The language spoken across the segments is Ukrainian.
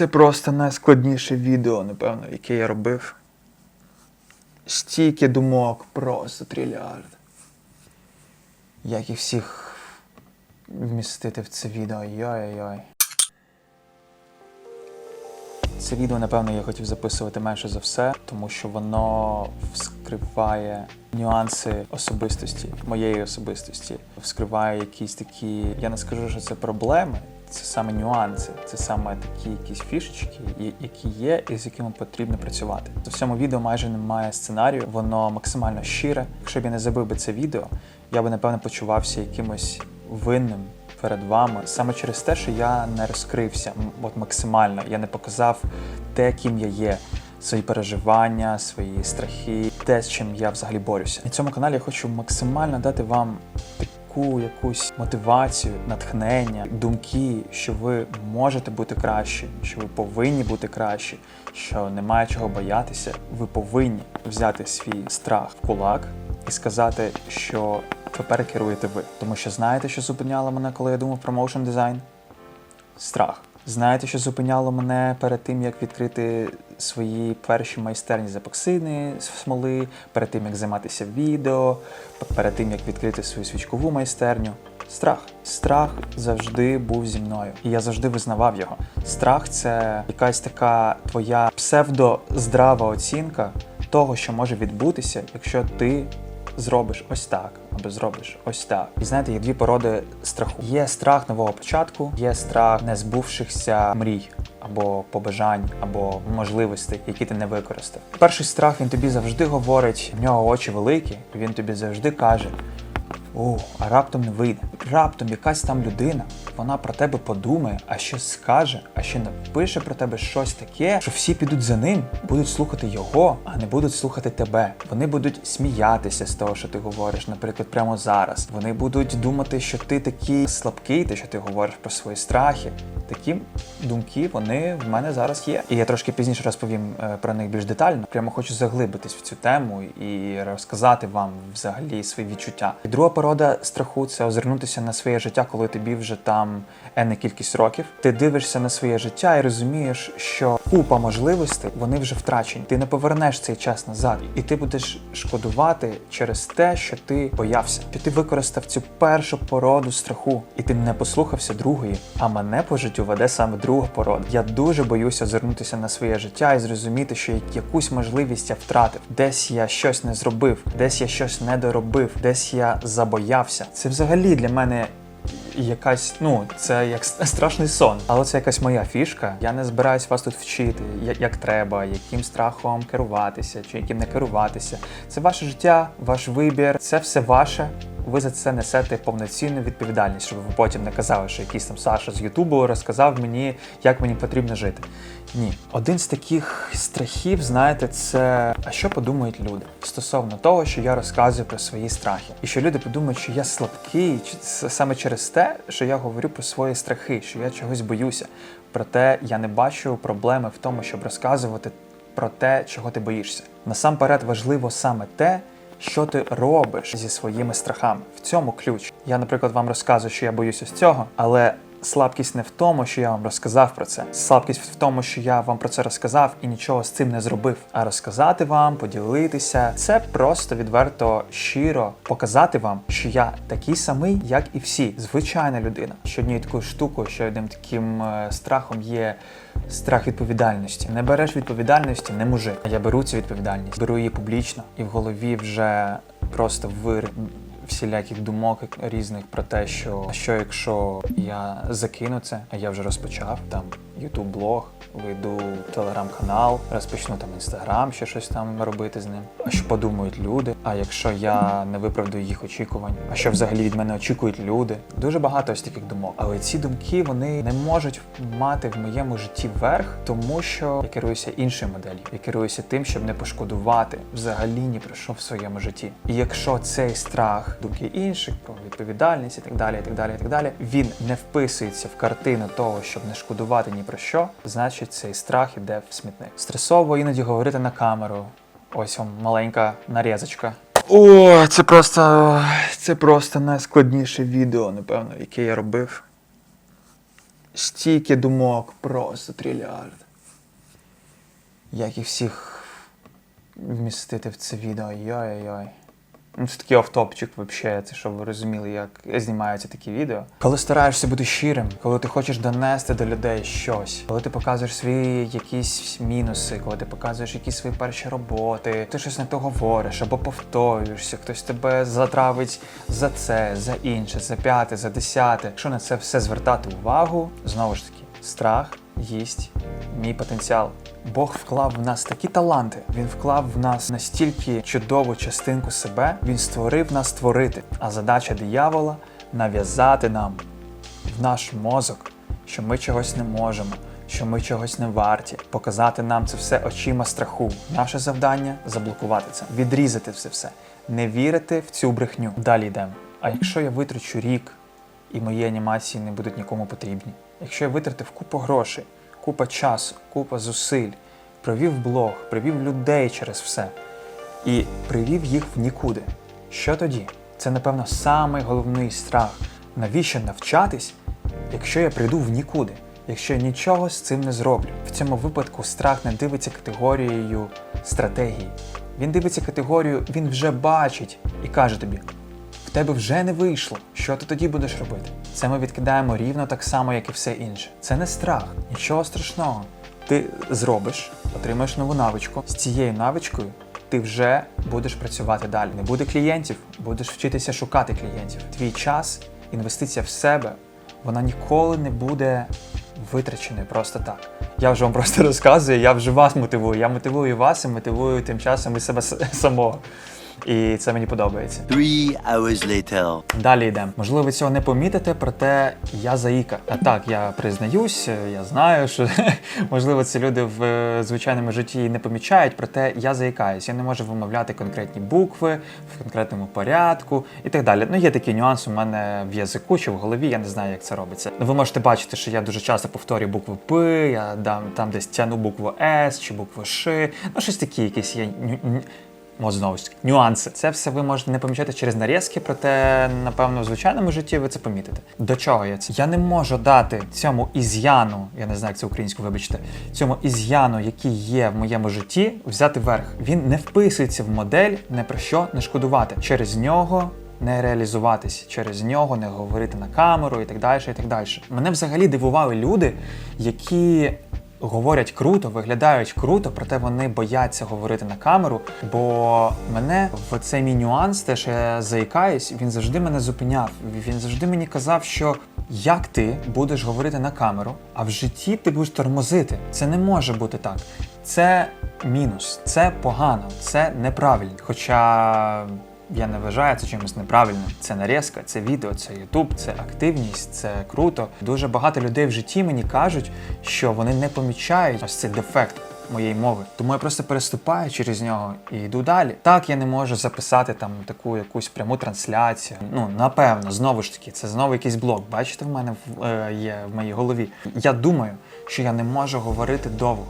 Це просто найскладніше відео, напевно, яке я робив. Стільки думок, просто трильярд. Як їх всіх вмістити в це відео. Йой-йой. Це відео, напевно, я хотів записувати менше за все, тому що воно вскриває нюанси особистості, моєї особистості, вскриває якісь такі. Я не скажу, що це проблеми, це саме нюанси, це саме такі якісь фішечки, які є, і з якими потрібно працювати. В цьому відео майже немає сценарію, воно максимально щире. Якщо б я не забив би це відео, я би напевно почувався якимось винним перед вами саме через те, що я не розкрився от максимально. Я не показав те, ким я є, свої переживання, свої страхи, те, з чим я взагалі борюся. На цьому каналі я хочу максимально дати вам таку якусь мотивацію, натхнення, думки, що ви можете бути кращі, що ви повинні бути кращі, що немає чого боятися. Ви повинні взяти свій страх в кулак і сказати, що тепер керуєте ви. Тому що знаєте, що зупиняло мене, коли я думав про моушн дизайн? Страх. Знаєте, що зупиняло мене перед тим, як відкрити свої перші майстерні з епоксидної смоли, перед тим, як займатися відео, перед тим, як відкрити свою свічкову майстерню? Страх. Страх завжди був зі мною, і я завжди визнавав його. Страх це якась така твоя псевдоздрава оцінка того, що може відбутися, якщо ти зробиш ось так, або зробиш ось так. І знаєте, є дві породи страху. Є страх нового початку, є страх незбувшихся мрій. Або побажань, або можливостей, які ти не використав. Перший страх він тобі завжди говорить, в нього очі великі, він тобі завжди каже: о, а раптом не вийде. Раптом якась там людина, вона про тебе подумає, а ще скаже, а ще напише про тебе щось таке, що всі підуть за ним, будуть слухати його, а не будуть слухати тебе. Вони будуть сміятися з того, що ти говориш, наприклад, прямо зараз. Вони будуть думати, що ти такий слабкий, те, що ти говориш про свої страхи. Такі думки вони в мене зараз є. І я трошки пізніше розповім е, про них більш детально. Прямо хочу заглибитись в цю тему і розказати вам взагалі свої відчуття. І друга порода страху це озирнутися на своє життя, коли тобі вже там енна кількість років. Ти дивишся на своє життя і розумієш, що купа можливостей вони вже втрачені. Ти не повернеш цей час назад, і ти будеш шкодувати через те, що ти боявся, що ти використав цю першу породу страху, і ти не послухався другої. А мене по життю веде саме друга порода. Я дуже боюся озирнутися на своє життя і зрозуміти, що якусь можливість я втратив, десь я щось не зробив, десь я щось не доробив, десь я забоявся. Це взагалі для мене якась, ну, це як страшний сон. Але це якась моя фішка. Я не збираюсь вас тут вчити, як треба, яким страхом керуватися, чи яким не керуватися. Це ваше життя, ваш вибір, це все ваше. Ви за це несете повноцінну відповідальність, щоб ви потім не казали, що якийсь там Саша з Ютубу розказав мені, як мені потрібно жити. Ні, один з таких страхів, знаєте, це а що подумають люди стосовно того, що я розказую про свої страхи, і що люди подумають, що я слабкий, саме через те, що я говорю про свої страхи, що я чогось боюся. Проте я не бачу проблеми в тому, щоб розказувати про те, чого ти боїшся. Насамперед важливо саме те, що ти робиш зі своїми страхами. В цьому ключ. Я, наприклад, вам розказую, що я боюся з цього, але слабкість не в тому, що я вам розказав про це. Слабкість в тому, що я вам про це розказав і нічого з цим не зробив. А розказати вам, поділитися це просто відверто щиро показати вам, що я такий самий, як і всі, звичайна людина. Що однією такою штукою, що одним таким е, страхом є страх відповідальності. Не береш відповідальності, не мужик. Я беру цю відповідальність, беру її публічно, і в голові вже просто вир всіляких думок різних про те, що що якщо я закину це, а я вже розпочав там ютуб блог, вийду телеграм-канал, розпочну там інстаграм, ще щось там робити з ним. А що подумають люди? А якщо я не виправдаю їх очікувань, а що взагалі від мене очікують люди? Дуже багато ось таких думок. Але ці думки вони не можуть мати в моєму житті верх, тому що я керуюся іншою моделлю. Я керуюся тим, щоб не пошкодувати взагалі ні про що в своєму житті. І якщо цей страх, думки інших про відповідальність і так далі, і так далі, і так далі, він не вписується в картину того, щоб не шкодувати ні про що, значить цей страх іде в смітник. Стресово іноді говорити на камеру. Ось вам маленька нарізочка. О, це просто це просто найскладніше відео, напевно, яке я робив. стільки думок, просто трильярд. Як їх всіх вмістити в це відео? Йой-йой. Ну, це такий офтопчик, взагалі, це щоб ви розуміли, як знімаються такі відео. Коли стараєшся бути щирим, коли ти хочеш донести до людей щось, коли ти показуєш свої якісь мінуси, коли ти показуєш якісь свої перші роботи, ти щось не то говориш або повторюєшся, хтось тебе затравить за це, за інше, за п'яте, за десяте. Якщо на це все звертати увагу, знову ж таки, страх їсть мій потенціал. Бог вклав в нас такі таланти. Він вклав в нас настільки чудову частинку себе. Він створив нас створити. А задача диявола нав'язати нам в наш мозок, що ми чогось не можемо, що ми чогось не варті, показати нам це все очима страху. Наше завдання заблокувати це, відрізати це все, не вірити в цю брехню. Далі йдемо. А якщо я витрачу рік і мої анімації не будуть нікому потрібні, якщо я витратив купу грошей, купа часу, купа зусиль, провів блог, привів людей через все і привів їх в нікуди. Що тоді? Це, напевно, самий головний страх. Навіщо навчатись, якщо я прийду в нікуди, якщо я нічого з цим не зроблю? В цьому випадку страх не дивиться категорією стратегії. Він дивиться категорію, він вже бачить і каже тобі: тебе вже не вийшло. Що ти тоді будеш робити? Це ми відкидаємо рівно так само, як і все інше. Це не страх, нічого страшного. Ти зробиш, отримаєш нову навичку. З цією навичкою ти вже будеш працювати далі. Не буде клієнтів, будеш вчитися шукати клієнтів. Твій час, інвестиція в себе, вона ніколи не буде витраченою просто так. Я вже вам просто розказую, я вже вас мотивую. Я мотивую вас і мотивую тим часом і себе самого. І це мені подобається. Three hours later. Далі йдемо. Можливо, ви цього не помітите, проте я заїка. А так, я признаюсь, я знаю, що можливо ці люди в е, звичайному житті не помічають, проте я заїкаюсь. Я не можу вимовляти конкретні букви в конкретному порядку і так далі. Ну, є такий нюанс у мене в язику чи в голові, я не знаю, як це робиться. Ну, ви можете бачити, що я дуже часто повторюю букву П, я дам там десь тяну букву С чи букву Ш. Ну, щось такі якісь є. От знову ж таки, нюанси. Це все ви можете не помічати через нарізки, проте, напевно, в звичайному житті ви це помітите. До чого я це? Я не можу дати цьому із'яну, я не знаю, як це українською, вибачте, цьому із'яну, який є в моєму житті, взяти верх. Він не вписується в модель, не про що не шкодувати. Через нього. Не реалізуватись через нього, не говорити на камеру і так далі. і так далі. Мене взагалі дивували люди, які говорять круто, виглядають круто, проте вони бояться говорити на камеру. Бо мене в цей мій нюанс, те, що я заїкаюсь, він завжди мене зупиняв. Він завжди мені казав, що як ти будеш говорити на камеру, а в житті ти будеш тормозити. Це не може бути так. Це мінус, це погано, це неправильно. Хоча. Я не вважаю це чимось неправильним. Це нарізка, це відео, це Ютуб, це активність, це круто. Дуже багато людей в житті мені кажуть, що вони не помічають ось цей дефект моєї мови. Тому я просто переступаю через нього і йду далі. Так я не можу записати там таку якусь пряму трансляцію. Ну напевно, знову ж таки, це знову якийсь блок. Бачите, в мене в- е, в моїй голові. Я думаю, що я не можу говорити довго.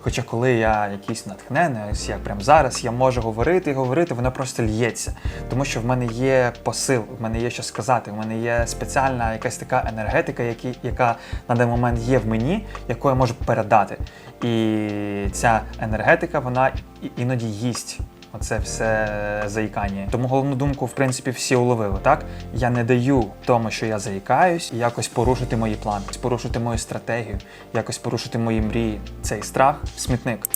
Хоча коли я якийсь натхнений, ось як прямо зараз, я можу говорити і говорити, воно просто лється. Тому що в мене є посил, в мене є що сказати, в мене є спеціальна якась така енергетика, які, яка на даний момент є в мені, яку я можу передати. І ця енергетика, вона іноді їсть. Оце все заїкання. Тому головну думку, в принципі, всі уловили, так? Я не даю тому, що я заїкаюсь, якось порушити мої плани, порушити мою стратегію, якось порушити мої мрії. Цей страх смітник.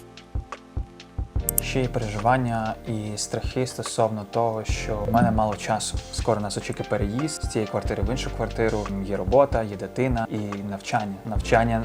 Ще є переживання і страхи стосовно того, що в мене мало часу. Скоро нас очікує переїзд з цієї квартири в іншу квартиру. Є робота, є дитина і навчання. Навчання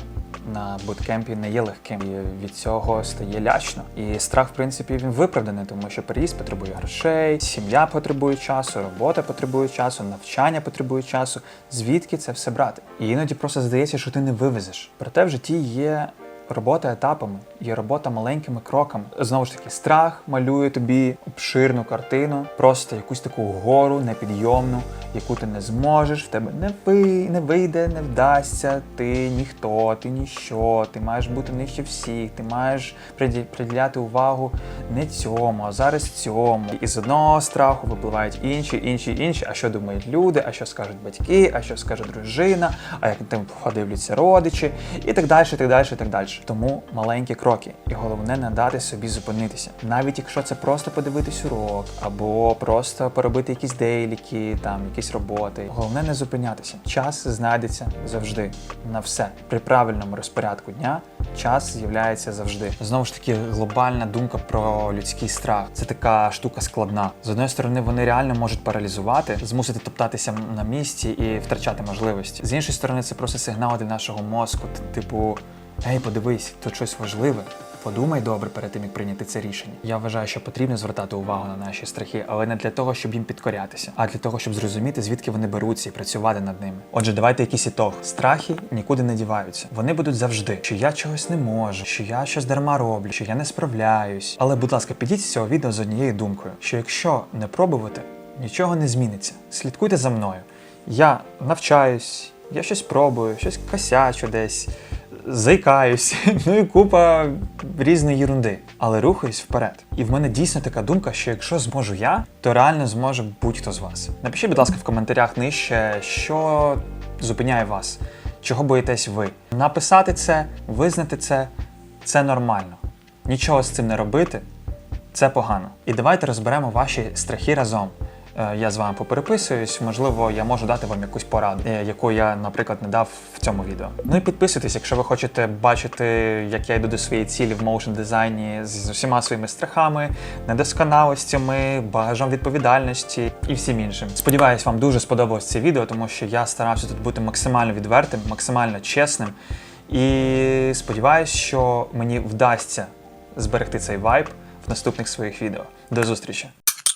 на буткемпі не є легким. І від цього стає лячно. І страх, в принципі, він виправданий, тому що переїзд потребує грошей, сім'я потребує часу, робота потребує часу, навчання потребує часу. Звідки це все брати? І іноді просто здається, що ти не вивезеш. Проте в житті є робота етапами. є робота маленькими кроками. Знову ж таки, страх малює тобі обширну картину, просто якусь таку гору непідйомну, яку ти не зможеш, в тебе не ви не вийде, не вдасться. Ти ніхто, ти ніщо, ти маєш бути нижче всіх, ти маєш приділяти увагу не цьому, а зараз цьому. І з одного страху випливають інші, інші, інші. А що думають люди, а що скажуть батьки, а що скаже дружина, а як там подивляться родичі, і так далі, так далі, і так далі. Тому маленькі кроки, і головне не дати собі зупинитися, навіть якщо це просто подивитись урок, або просто поробити якісь дейліки, там якісь роботи. Головне не зупинятися. Час знайдеться завжди на все. При правильному розпорядку дня час з'являється завжди. Знову ж таки, глобальна думка про людський страх. Це така штука складна. З одної сторони, вони реально можуть паралізувати, змусити топтатися на місці і втрачати можливості. З іншої сторони, це просто сигнал для нашого мозку, типу. Ей, подивись, тут щось важливе. Подумай добре перед тим, як прийняти це рішення. Я вважаю, що потрібно звертати увагу на наші страхи, але не для того, щоб їм підкорятися, а для того, щоб зрозуміти, звідки вони беруться і працювати над ними. Отже, давайте якийсь ітог. Страхи нікуди не діваються. Вони будуть завжди, що я чогось не можу, що я щось дарма роблю, що я не справляюсь. Але, будь ласка, підіть з цього відео з однією думкою: що якщо не пробувати, нічого не зміниться. Слідкуйте за мною. Я навчаюсь, я щось пробую, щось косячу десь заїкаюсь, ну і купа різної єрунди, але рухаюсь вперед. І в мене дійсно така думка, що якщо зможу я, то реально зможе будь-хто з вас. Напишіть, будь ласка, в коментарях нижче, що зупиняє вас, чого боїтесь ви. Написати це, визнати це це нормально. Нічого з цим не робити це погано. І давайте розберемо ваші страхи разом. Е, Я з вами попереписуюсь, можливо, я можу дати вам якусь пораду, е, яку я, наприклад, не дав в цьому відео. Ну і підписуйтесь, якщо ви хочете бачити, як я йду до своєї цілі в моушн дизайні з усіма своїми страхами, недосконалостями, багажом відповідальності і всім іншим. Сподіваюсь, вам дуже сподобалось це відео, тому що я старався тут бути максимально відвертим, максимально чесним. І сподіваюсь, що мені вдасться зберегти цей вайб в наступних своїх відео. До зустрічі!